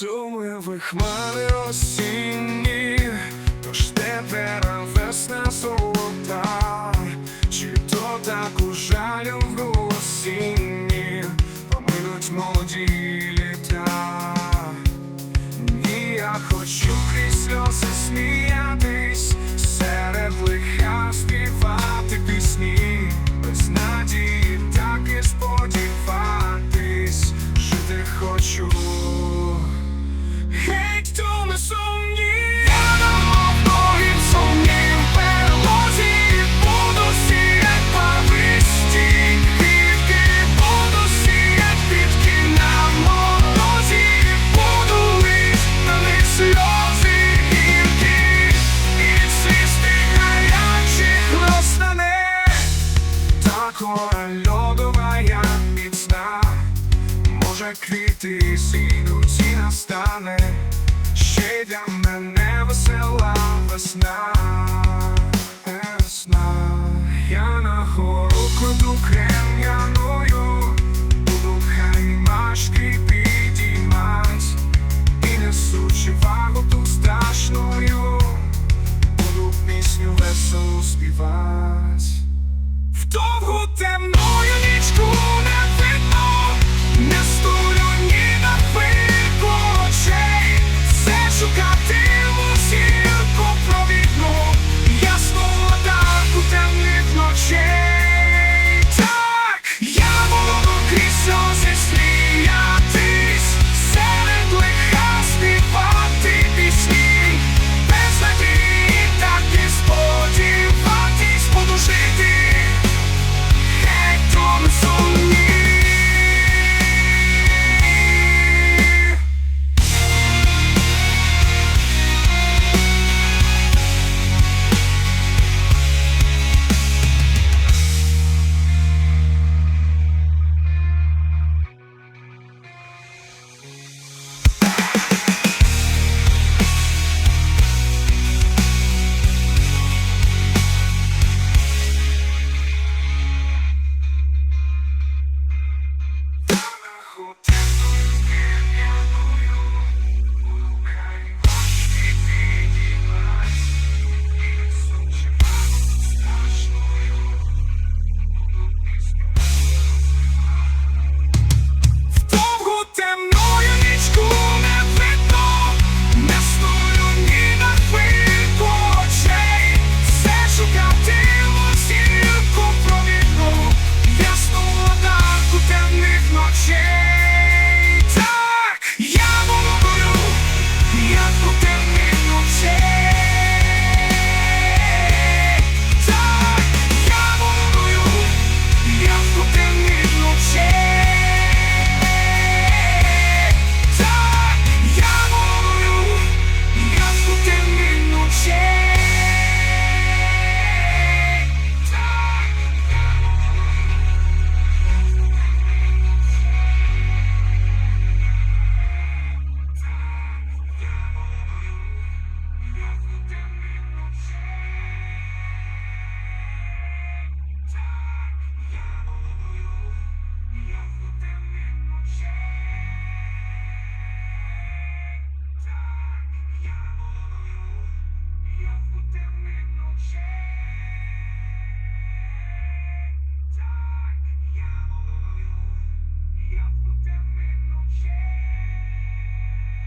Сумливих хмари осінні. Гора льодова я міцна, може квіти сійдуть і настане, ще й для мене весела весна, весна, я на хору кладу крем'яну